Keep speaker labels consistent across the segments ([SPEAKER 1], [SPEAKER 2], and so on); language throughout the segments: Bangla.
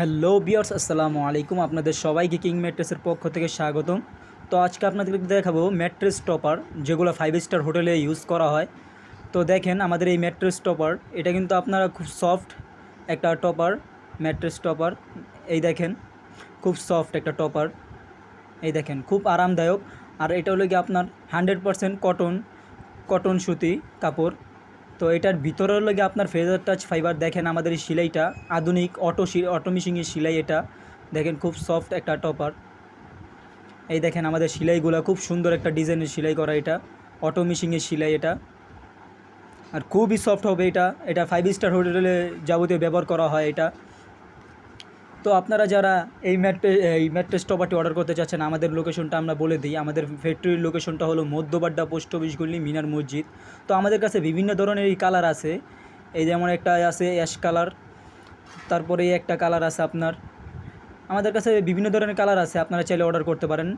[SPEAKER 1] হ্যালো বিয়ার্স আসসালামু আলাইকুম। আপনাদের সবাইকে কিং ম্যাট্রেসের পক্ষ থেকে স্বাগতম। তো আজকে আপনাদেরকে দেখাবো ম্যাট্রেস টপার, যেগুলো ফাইভ স্টার হোটেলে ইউজ করা হয়। তো দেখেন আমাদের এই ম্যাট্রেস টপার, এটা কিন্তু আপনারা খুব সফট একটা টপার, ম্যাট্রেস টপার। এই দেখেন, খুব সফট একটা টপার। এই দেখেন, খুব আরামদায়ক। আর এটা হলো কি আপনার হান্ড্রেড পারসেন্ট কটন কটন সুতি কাপড়। তো এটার ভিতরের লাগে আপনার ফেজার টাচ ফাইবার দেখেন আমাদের এই সিলাইটা, আধুনিক অটো অটো মেশিনের সেলাই এটা। দেখেন খুব সফট একটা টপার এই দেখেন আমাদের সেলাইগুলো খুব সুন্দর একটা ডিজাইনের সেলাই করা এটা অটো মেশিনের সেলাই এটা। আর খুবই সফট হবে এটা এটা ফাইভ স্টার হোটেলে যাবতীয় ব্যবহার করা হয় এটা। তো আপনারা যারা এই ম্যাট্রে, এই ম্যাট্রেস টপারটি অর্ডার করতে চাচ্ছেন, আমাদের লোকেশনটা আমরা বলে দিই। আমাদের ফ্যাক্টরির লোকেশনটা হলো মধ্যবাড্ডা পোস্ট অফিস গল্লি মিনার মসজিদ। তো আমাদের কাছে বিভিন্ন ধরনের এই কালার আছে। এই যেমন একটা আছে অ্যাশ কালার তারপরে একটা কালার আছে আপনার। আমাদের কাছে বিভিন্ন ধরনের কালার আছে, আপনারা চাইলে অর্ডার করতে পারেন।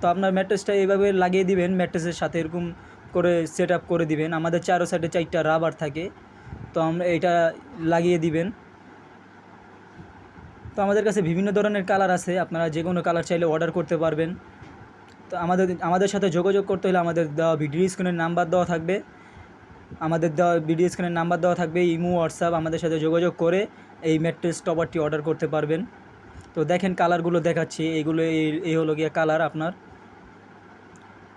[SPEAKER 1] তো আপনার ম্যাট্রেসটা এইভাবে লাগিয়ে দিবেন, ম্যাট্রেসের সাথে এরকম করে সেট করে দিবেন। আমাদের চারো সাইডে চারটা রাবার থাকে। তো আমরা এটা লাগিয়ে দিবেন। তো আমাদের কাছে বিভিন্ন ধরনের কালার আছে, আপনারা যে কোনো কালার চাইলে অর্ডার করতে পারবেন। তো আমাদের আমাদের সাথে যোগাযোগ করতে হলে আমাদের দেওয়া ভিডিও স্ক্রিনের নাম্বার দেওয়া থাকবে। আমাদের দেওয়া ভিডিও স্ক্রিনের নাম্বার দেওয়া থাকবে, ইমো, হোয়াটসঅ্যাপ, আমাদের সাথে যোগাযোগ করে এই ম্যাট্রেস টপারটি অর্ডার করতে পারবেন। তো দেখেন কালারগুলো দেখাচ্ছি এইগুলো এই হলো গিয়ে কালার আপনার।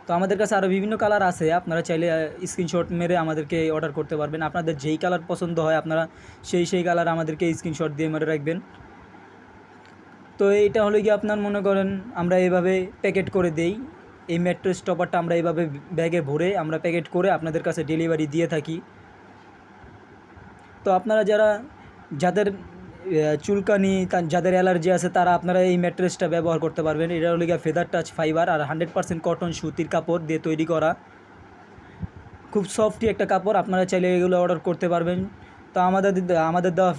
[SPEAKER 1] তো আমাদের কাছে আরও বিভিন্ন কালার আছে, আপনারা চাইলে স্ক্রিনশট মেরে আমাদেরকে অর্ডার করতে পারবেন। আপনাদের যেই কালার পছন্দ হয়, আপনারা সেই সেই কালার আমাদেরকে স্ক্রিনশট দিয়ে মেরে রাখবেন। তো এইটা হলো গিয়ে আপনার মনে করেন, আমরা এইভাবে প্যাকেট করে দেই। এই ম্যাট্রেস টপারটা আমরা এইভাবে ব্যাগে ভরে আমরা প্যাকেট করে আপনাদের কাছে ডেলিভারি দিয়ে থাকি। তো আপনারা যারা, যাদের চুলকানি যাদের অ্যালার্জি আছে, তারা আপনারা এই ম্যাট্রেসটা ব্যবহার করতে পারবেন। এটা হলো গিয়ে ফেদার টাচ ফাইবার আর হান্ড্রেড পার্সেন্ট কটন সুতির কাপড় দিয়ে তৈরি করা। খুব সফটই একটা কাপড়, আপনারা চাইলে এগুলো অর্ডার করতে পারবেন। তো আমাদের আমাদের দেওয়া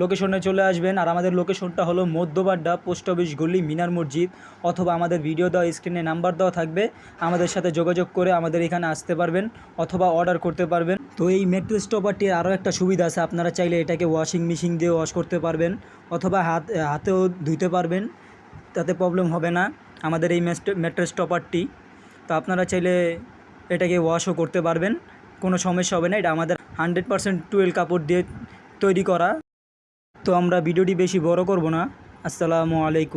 [SPEAKER 1] লোকেশনে চলে আসবেন। আর আমাদের লোকেশনটা হলো মধ্যবাড্ডা পোস্ট অফিস গলি, মিনার মসজিদ অথবা আমাদের ভিডিও দেওয়া স্ক্রিনে নাম্বার দেওয়া থাকবে। আমাদের সাথে যোগাযোগ করে আমাদের এখানে আসতে পারবেন অথবা অর্ডার করতে পারবেন। তো এই মেট্রেস স্টপারটির আরও একটা সুবিধা আছে। আপনারা চাইলে এটাকে ওয়াশিং মেশিন দিয়ে ওয়াশ করতে পারবেন অথবা হাত, হাতেও ধুইতে পারবেন। তাতে প্রবলেম হবে না। আমাদের এই মেট্রো স্টপারটি তো আপনারা চাইলে এটাকে ওয়াশও করতে পারবেন। কোনো সমস্যা হবে না। এটা আমাদের হান্ড্রেড পারসেন্ট টুয়েল কাপড় দিয়ে তৈরি করা। তো আমরা ভিডিওটি বেশি বড় করব না। আসসালামু আলাইকুম।